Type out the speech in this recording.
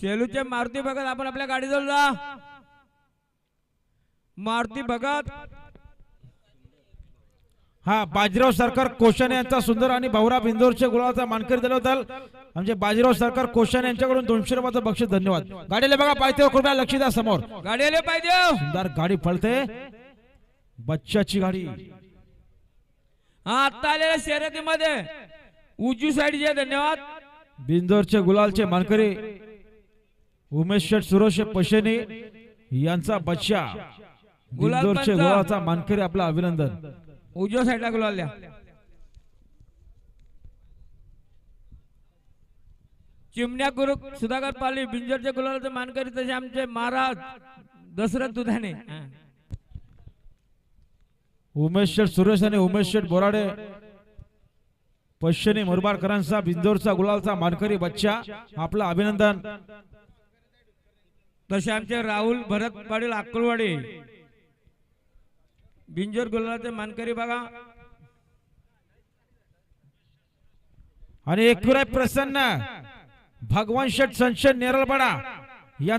शेलूचे मारुती भगत आपण आपल्या गाडीजवळ जा. मारुती भगत. हा बाजीराव सरकार कोशाने यांचा सुंदर आणि भाऊराव इंदोरच्या गुलाचा मानकरी दिला होता. म्हणजे बाजीराव सरकार कोशाने यांच्याकडून दोनशे रुपयाचं बक्षीस धन्यवाद. गाडीला बघा पायथ्यावर कृपया लक्ष द्या समोर. गाडी आले पाहिजे सुंदर गाडी पळते. बच्चाची गाडी. हा आता आलेल्या शर्यतीमध्ये उजवी साईडचे धन्यवाद. बिंदोरचे गुलालचे मानकरी. उमेश सुरोश पशेने यांचा बच्चा गुलाल पंच. गुलाचा मानकरी आपला अभिनंदन उजव्या साईडला गुलाल्या चिमण्या गुरु सुधाकर पाली बिंजरचे गुलालचे मानकरी तसे आमचे महाराज दशरथ दुधाने हा. उमेश शेठ सुरेश आणि उमेश शेठ बोराडे पश्चिमी मुरबाडकरांचा बिंदोरचा गुलालचा मानकरी बच्चा आपला अभिनंदन तसे आमचे राहुल भरत पाटील अक्कलवाडी. बिंजर गुलालचे मानकरी बघा. आणि एकविराय प्रसन्न. भगवान शेठ संशय नेरळपाडा यांचा